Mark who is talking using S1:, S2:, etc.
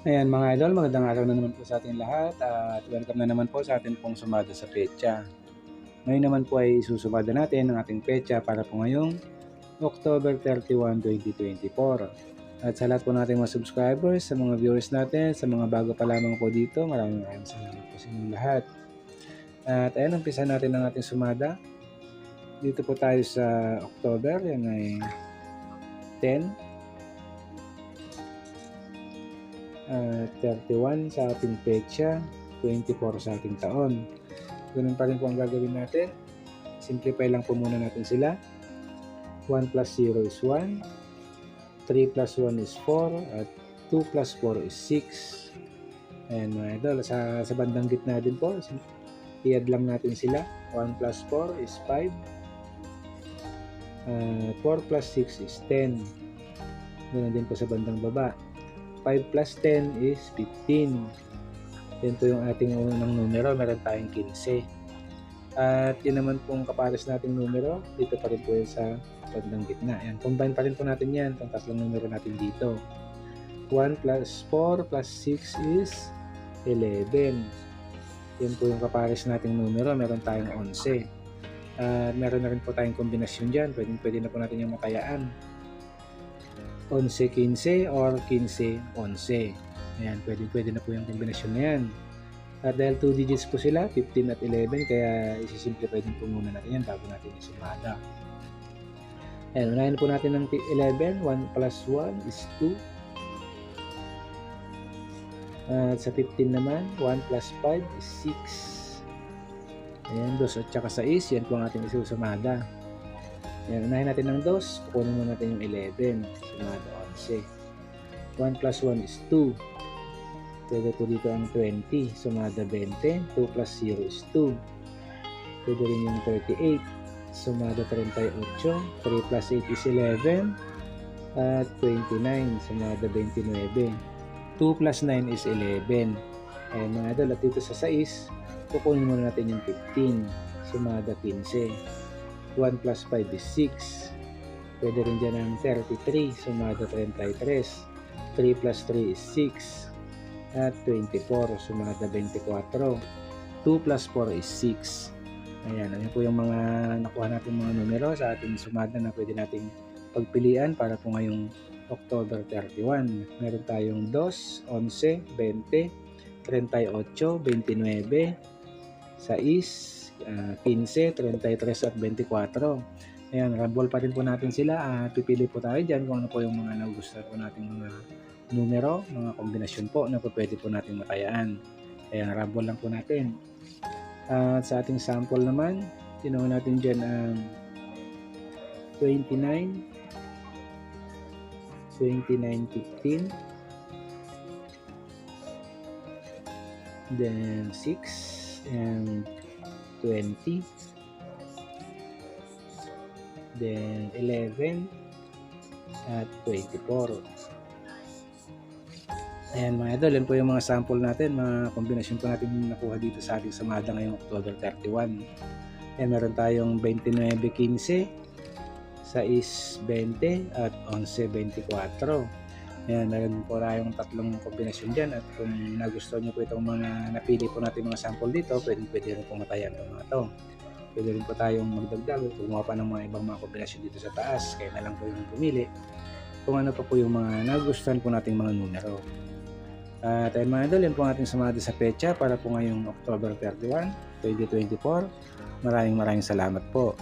S1: Ayan mga idol, magandang araw na naman po sa ating lahat at welcome na naman po sa ating pong sumada sa pecha. Ngayon naman po ay susumada natin ang ating pecha para po ngayong October 31, 2024. At sa lahat po nating mga subscribers, sa mga viewers natin, sa mga bago pa lamang po dito, maraming maraming salamat po sa inyong lahat. At ayan, umpisa natin ang ating sumada. Dito po tayo sa October, yan ay 10, uh, 31 sa ating petsa, 24 sa ating taon. Ganun pa rin po ang gagawin natin. Simplify lang po muna natin sila. 1 plus 0 is 1, 3 plus 1 is 4, at 2 plus 4 is 6. Ayan mga idol, sa, sa bandang gitna din po, i-add lang natin sila. 1 plus 4 is 5, uh, 4 plus 6 is 10. Ganun din po sa bandang baba. 5 plus 10 is 15. Yan po yung ating unang numero. Meron tayong 15. At yun naman pong kapares nating numero. Dito pa rin po yun sa bandang gitna. Yan. Combine pa rin po natin yan. Itong tatlong numero natin dito. 1 plus 4 plus 6 is 11. Yan po yung kapares nating numero. Meron tayong 11. At meron na rin po tayong kombinasyon dyan. Pwede, pwede na po natin yung matayaan. 11-15 or 15-11. Ayan, pwede, pwede na po yung kombinasyon na yan. At dahil 2 digits po sila, 15 at 11, kaya isi-simplify din po muna natin yan bago natin isumada. Ayan, unahin po natin ng 11. 1 plus 1 is 2. At sa 15 naman, 1 plus 5 is 6. Ayan, 2 at saka 6, yan po ang ating isusumada. Ayan, unahin natin ng 2, kukunin mo natin yung 11. Sumada 11. 1 plus 1 is 2. Pwede po dito ang 20. Sumada 20. 2 plus 0 is 2. Pwede rin yung 38. Sumada 38. 3 plus 8 is 11. At 29. Sumada 29. 2 plus 9 is 11. Ayan mga idol. At dito sa 6, kukunin muna natin yung 15. Sumada 15. 1 plus 5 is 6. Pwede rin dyan ang 33, sumada 33. 3 plus 3 is 6. At 24, sumada 24. 2 plus 4 is 6. Ayan, ayan po yung mga nakuha natin mga numero sa ating sumada na pwede nating pagpilian para po ngayong October 31. Meron tayong 2, 11, 20, 38, 29, 6, uh, 15, 33 at 24. Ayan, rumble pa rin po natin sila. Uh, pipili po tayo dyan kung ano po yung mga nagustuhan po nating mga numero, mga kombinasyon po na po pwede po natin matayaan. Ayan, rumble lang po natin. At sa ating sample naman, tinawa natin dyan ang um, 29, 29, 15, then 6, and 20, then 11 at 24 ayan mga idol yan po yung mga sample natin mga kombinasyon po natin nakuha dito sa ating samada ngayong October 31 ayan meron tayong 29.15 6.20 at 11.24 ayan meron po tayong tatlong kombinasyon dyan at kung nagustuhan nyo po itong mga napili po natin mga sample dito pwede, pwede rin po matayan itong mga to pwede rin po tayong magdagdag o gumawa pa ng mga ibang mga kombinasyon dito sa taas kaya na lang po yung pumili kung ano pa po yung mga nagustuhan po nating mga numero at ayun mga idol, yan po ating sumada sa pecha para po ngayong October 31, 2024. Maraming maraming salamat po.